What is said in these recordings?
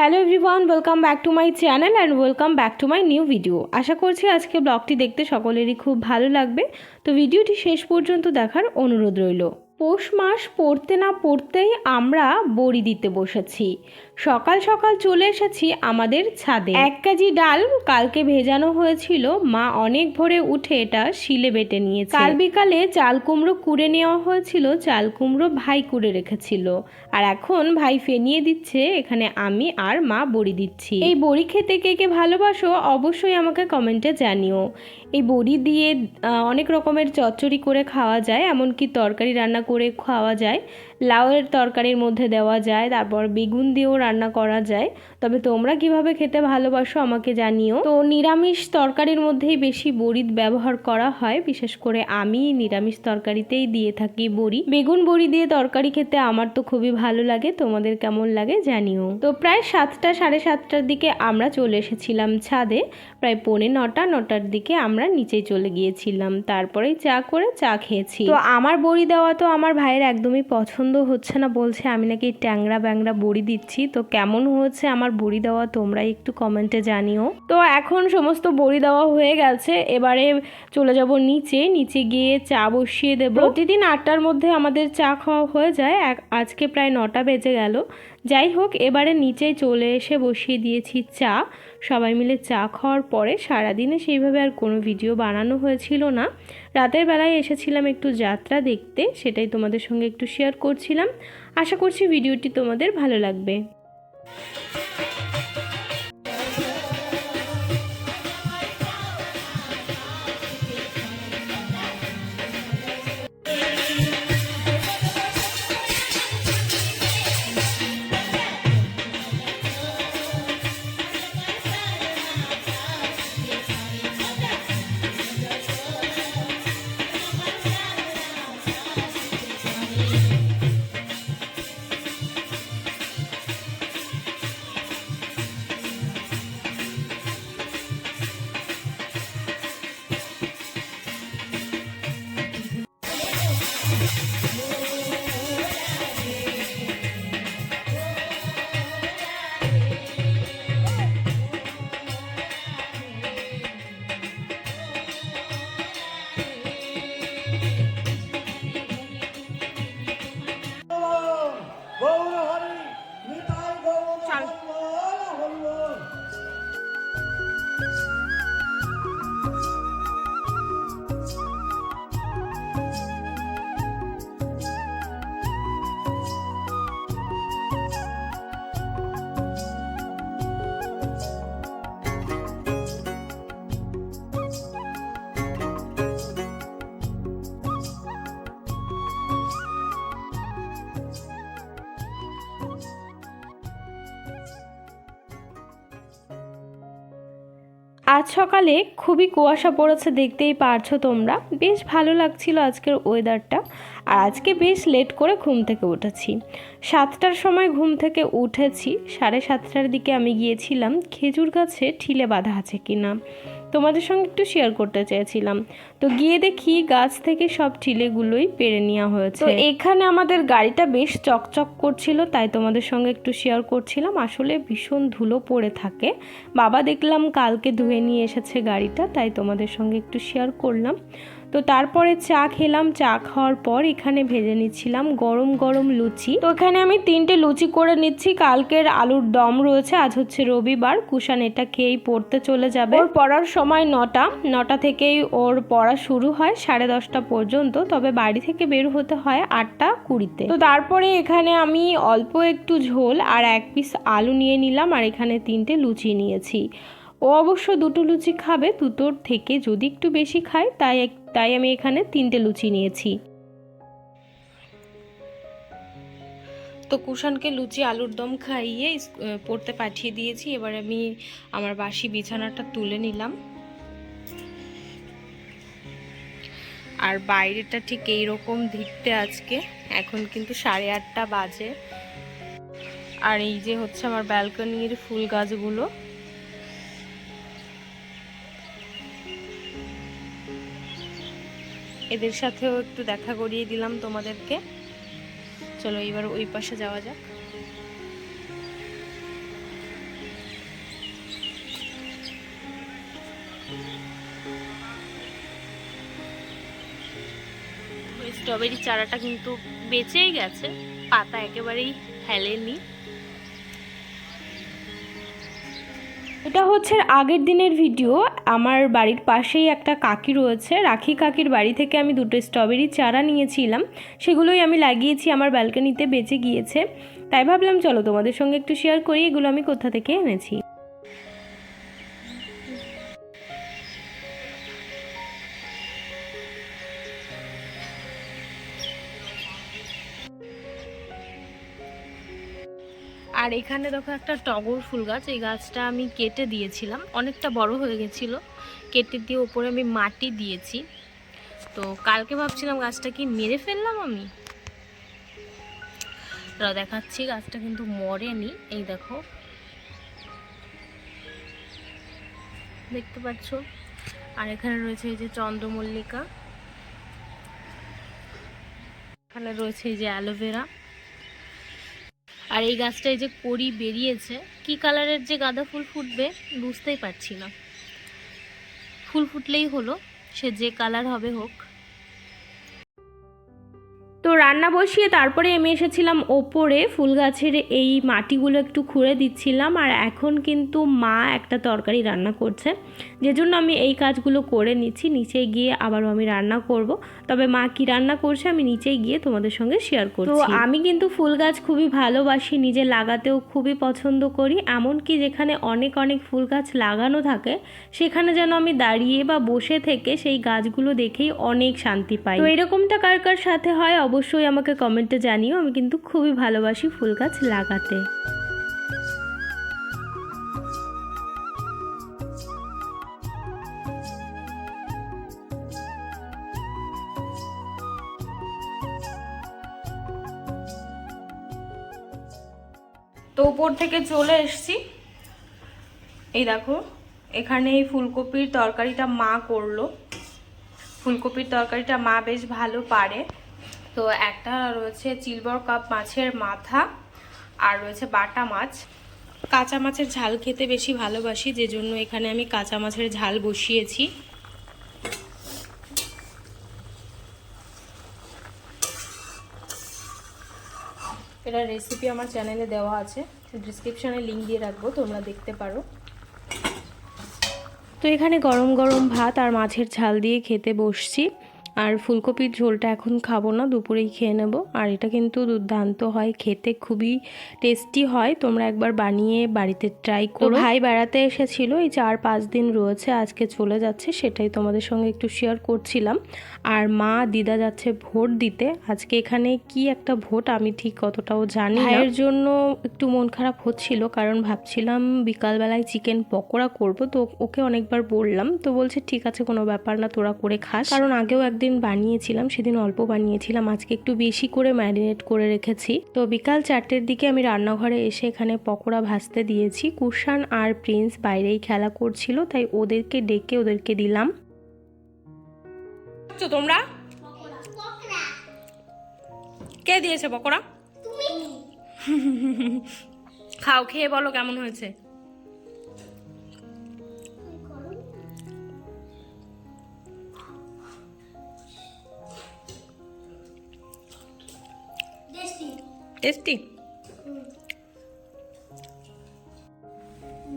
Hello everyone welcome back to my channel and welcome back to my new video আশা করছি আজকে ব্লগটি দেখতে সকলেরই খুব ভালো লাগবে। তো ভিডিওটি শেষ পর্যন্ত দেখার অনুরোধ রইল। পৌষ মাস পড়তে না পড়তেই আমরা বড়ি দিতে বসেছি। সকাল সকাল চলে এসেছি আমাদের ছাদে। এক কেজি ডাল কালকে ভেজানো হয়েছিল। মা অনেক ভোরে উঠে এটা শিলে বেটে নিয়েছে। কাল বিকালে চাল কুমড়ো কুড়ে নেওয়া হয়েছিল। চাল কুমড়ো ভাই কুড়ে রেখেছিল। আর এখন ভাই ফেনিয়ে দিচ্ছে। এখানে আমি আর মা বড়ি দিচ্ছি। এই বড়ি খেতে কে কে ভালোবাসো অবশ্যই আমাকে কমেন্টে জানিও। এই বড়ি দিয়ে অনেক রকমের চচ্চড়ি করে খাওয়া যায়, এমনকি তরকারি রান্না করে খাওয়া যায়। লাউয়ের তরকারির মধ্যে দেওয়া যায় তারপর বেগুন দিয়েও রান্না করা যায়। তবে তোমরা কীভাবে খেতে ভালোবাসো আমাকে জানিও। তো নিরামিষ তরকারির মধ্যেই বেশি বড়ি ব্যবহার করা হয়, বিশেষ করে আমি নিরামিষ তরকারিতেই দিয়ে থাকি বড়ি। বেগুন বড়ি দিয়ে তরকারি খেতে আমার তো খুবই ভালো লাগে, তোমাদের কেমন লাগে জানিও। তো প্রায় সাতটা, সাড়ে সাতটার দিকে আমরা চলে এসেছিলাম ছাদে, প্রায় পৌনে নটা, নটার দিকে আমরা নিচে চলে গিয়েছিলাম তারপরে চা করে চা খেয়েছি। তো আমার বড়ি দেওয়া তো আমার ভাইয়ের একদমই পছন্দ হচ্ছে না, বলছে আমি নাকি ট্যাংরা ব্যাংরা বড়ি দিচ্ছি, তো কেমন হচ্ছে আমার বড়ি দেওয়া তোমরা একটু কমেন্টে জানিও। তো এখন সমস্ত বড়ি দেওয়া হয়ে গেছে এবারে চলে যাব নিচে নিচে গিয়ে চা বসিয়ে দেব। প্রতিদিন আটটার মধ্যে আমাদের চা খাওয়া হয়ে যায় আজকে প্রায় নটা বেজে গেল। যাই হোক এবারে নিচে চলে এসে বসিয়ে দিয়েছি চা। সবাই মিলে চা খাওয়ার পরে সারাদিনে সেইভাবে আর কোনো ভিডিও বানানো হয়েছিল না। রাতের বেলায় এসেছিলাম একটু যাত্রা দেখতে সেটাই তোমাদের সঙ্গে একটু শেয়ার করছিলাম। আশা করছি ভিডিওটি তোমাদের ভালো লাগবে। আজ সকালে খুবই কুয়াশা পড়েছে, দেখতেই পারছ তোমরা। বেশ ভালো লাগছিল আজকের ওয়েদারটা আর আজকে বেশ লেট করে ঘুম থেকে উঠেছি। সাতটার সময় ঘুম থেকে উঠেছি। সাড়ে সাতটার দিকে আমি গিয়েছিলাম, খেজুর গাছে ঠিলে বাঁধা আছে কিনা। তোমাদের সঙ্গে একটু শেয়ার করতে চেয়েছিলাম। তো গিয়ে দেখি গাছ থেকে সব ঠিলেগুলোই পেরে নেওয়া হয়েছে। তো এখানে আমাদের গাড়িটা বেশ চকচক করছিল, তাই তোমাদের সঙ্গে একটু শেয়ার করছিলাম। আসলে ভীষণ ধুলো পড়ে থাকে। বাবা দেখলাম কালকে ধুয়ে নিয়ে এসেছে গাড়িটা, তাই তোমাদের সঙ্গে একটু শেয়ার করলাম। তো তারপরে চা খেলাম। চা খাওয়ার পর এখানে ভেজে নিচ্ছিলাম গরম গরম লুচি। তো এখানে আমি তিনটে লুচি করে নিচ্ছি। কালকের আলুর দম রয়েছে। আজ হচ্ছে রবিবার। কুষাণ এটা খেয়েই পড়তে চলে যাবে। ওর পড়ার সময় নটা। নটা থেকেই ওর পড়া শুরু হয় সাড়ে দশটা পর্যন্ত। তবে বাড়ি থেকে বের হতে হয় আটটা কুড়িতে। তো তারপরে এখানে আমি অল্প একটু ঝোল আর এক পিস আলু নিয়ে নিলাম। আর এখানে তিনটে লুচি নিয়েছি। ও অবশ্য দুটো লুচি খাবে, দুটোর থেকে যদি একটু বেশি খায়, তাই তাই আমি এখানে তিনটে লুচি নিয়েছি। তো কুষাণকে লুচি আলুর দম খাইয়ে পড়তে পাঠিয়ে দিয়েছি। এবার আমি আমার বাসি বিছানাটা তুলে নিলাম। আর বাইরেটা ঠিক এইরকম দেখতে আজকে। এখন কিন্তু সাড়ে আটটা বাজে। আর এই যে হচ্ছে আমার ব্যালকনির ফুল গাছগুলো। এদের সাথেও একটু দেখা করিয়ে দিলাম তোমাদেরকে। চলো এবার ওই পাশে যাওয়া যাক। স্ট্রবেরি চারাটা কিন্তু বেঁচেই গেছে, পাতা একেবারেই হেলেনি। এটা হচ্ছে আগের দিনের ভিডিও। আমার বাড়ির পাশেই একটা কাকি রয়েছে। রাখি কাকির বাড়ি থেকে আমি দুটো স্ট্রবেরি চারা নিয়েছিলাম। সেগুলোই আমি লাগিয়েছি, আমার ব্যালকানিতে বেঁচে গিয়েছে। তাই ভাবলাম, চলো তোমাদের সঙ্গে একটু শেয়ার করি, এগুলো আমি কোথা থেকে এনেছি? আর এখানে দেখো একটা টগর ফুল গাছ, এই গাছটা আমি কেটে দিয়েছিলাম। অনেকটা বড় হয়ে গেছিল। কেটে দিয়ে ওপরে আমি মাটি দিয়েছি। তো কালকে ভাবছিলাম গাছটা কি মেরে ফেললাম আমি। দেখাচ্ছি, গাছটা কিন্তু মরেনি। এই দেখো। দেখতে পাচ্ছ? আর এখানে রয়েছে এই যে চন্দ্রমল্লিকা। এখানে রয়েছে এই যে অ্যালোভেরা। আর এই গাছটা এই যে কড়ি বেরিয়েছে, কি কালারের যে গাঁদা ফুল ফুটবে বুঝতেই পারছি না। ফুল ফুটলেই হলো, সে যে কালার হবে হোক। রান্না বসিয়ে তারপরে আমি এসেছিলাম ওপরে ফুল গাছের এই মাটিগুলো একটু খুঁড়ে দিচ্ছিলাম আর এখন কিন্তু মা একটা তরকারি রান্না করছে যে জন্য আমি এই কাজগুলো করে নিচ্ছি নিচে গিয়ে আবারও আমি রান্না করব। তবে মা কি রান্না করছে আমি নিচে গিয়ে তোমাদের সঙ্গে শেয়ার করছি। তো আমি কিন্তু ফুল গাছ খুবই ভালোবাসি নিজে লাগাতেও খুবই পছন্দ করি এমনকি যেখানে অনেক অনেক ফুল গাছ লাগানো থাকে সেখানে যেন আমি দাঁড়িয়ে বা বসে থেকে সেই গাছগুলো দেখেই অনেক শান্তি পাই। তো এরকমটা কার কার সাথে হয়? অবশ্যই আমাকে কমেন্টে জানিও, আমি কিন্তু খুবই ভালোবাসি ফুল গাছ লাগাতে। তো উপর থেকে চলে এসছি। এই দেখো, এখানে এই ফুলকপির তরকারিটা মা করল। ফুলকপির তরকারিটা মা বেশ ভালো পারে। তো একটা রয়েছে চিলবর কাপ মাছের মাথা, আর রয়েছে বাটা মাছ। কাঁচা মাছের ঝাল খেতে বেশি ভালোবাসি যে জন্য এখানে আমি কাঁচা মাছের ঝাল বসিয়েছি। এটা রেসিপি আমার চ্যানেলে দেওয়া আছে ডিসক্রিপশানে লিঙ্ক দিয়ে রাখব, তোমরা দেখতে পারো। তো এখানে গরম গরম ভাত আর মাছের ঝাল দিয়ে খেতে বসছি। আর ফুলকপির ঝোলটা এখন খাব না দুপুরেই খেয়ে নেব। আর এটা কিন্তু দুর্দান্ত হয় খেতে খুবই টেস্টি হয়। তোমরা একবার বানিয়ে বাড়িতে ট্রাই করো। ভাই বেড়াতে এসেছিল এই চার পাঁচ দিন রয়েছে আজকে চলে যাচ্ছে সেটাই তোমাদের সঙ্গে একটু শেয়ার করছিলাম। আর মা দিদা যাচ্ছে ভোট দিতে আজকে এখানে কি একটা ভোট আমি ঠিক কতটাও জানি ভাইয়ের জন্য একটু মন খারাপ হচ্ছিল কারণ ভাবছিলাম বিকালবেলায় চিকেন পকোড়া করব তো ওকে অনেকবার বললাম তো বলছে ঠিক আছে কোনো ব্যাপার না তোরা করে খাস। কারণ আগেও একদিন বানিয়েছিলাম সেদিন অল্প বানিয়েছিলাম। আজকে একটু বেশি করে ম্যারিনেট করে রেখেছি। তো বিকাল চারটের দিকে আমি রান্নাঘরে এসে এখানে পকোড়া ভাজতে দিয়েছি। কুষাণ আর প্রিন্স বাইরেই খেলা করছিল তাই ওদেরকে ডেকে ওদেরকে দিলাম। তোমরা? কে দিয়েছে পকোড়া? খাও খেয়ে বলো কেমন হয়েছে। টেস্টি।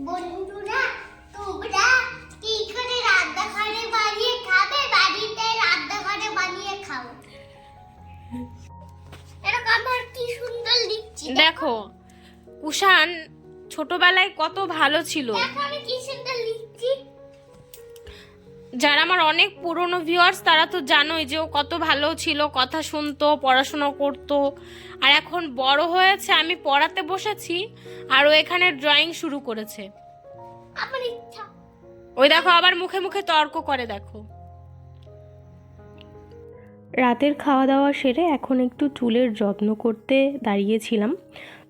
বন্ধুরা তোমরা কি করে রান্নাঘরে বানিয়ে খাবে? বাড়িতে রান্নাঘরে বানিয়ে খাও। এরকম আমার কি সুন্দর লিখছি দেখো। কুষাণ ছোটবেলায় কত ভালো ছিল। কি যারা আমার অনেক পুরনো ভিউয়ার্স তারা তো জানোই যে ও কত ভালো ছিল কথা শুনতো পড়াশোনা করতো। আর এখন বড় হয়েছে আমি পড়াতে বসেছি আর ও এখানে ড্রয়িং শুরু করেছে। আমার ইচ্ছা। ওই দেখো আবার মুখে মুখে তর্ক করে দেখো। রাতের খাওয়া দাওয়া সেরে এখন একটু চুলের যত্ন করতে দাঁড়িয়েছিলাম।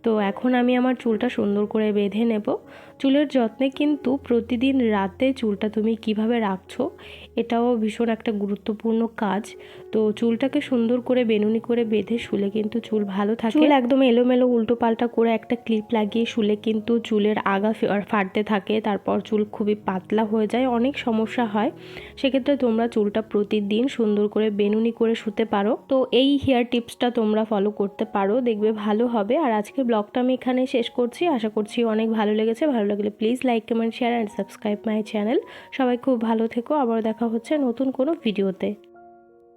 তো এখন আমি আমার চুলটা সুন্দর করে বেঁধে নেব। চুলের যত্নে কিন্তু প্রতিদিন রাতে চুলটা তুমি কীভাবে রাখছো এটাও ভীষণ একটা গুরুত্বপূর্ণ কাজ। তো চুলটাকে সুন্দর করে বেনুনি করে বেঁধে শুলে কিন্তু চুল ভালো থাকে। চুল একদম এলোমেলো উল্টো পাল্টা করে একটা ক্লিপ লাগিয়ে শুলে কিন্তু চুলের আগা ফে- ফাটতে থাকে তারপর চুল খুবই পাতলা হয়ে যায় অনেক সমস্যা হয়। সেক্ষেত্রে তোমরা চুলটা প্রতিদিন সুন্দর করে বেনুনি করে শুতে পারো। তো এই হেয়ার টিপসটা তোমরা ফলো করতে পারো দেখবে ভালো হবে। আর আজকে ব্লগটা আমি এখানে শেষ করছি। আশা করছি অনেক ভালো লেগেছে ভালো লাগলে please like comment share and subscribe my channel সবাই খুব ভালো থেকো। আবার দেখা হচ্ছে নতুন কোনো ভিডিওতে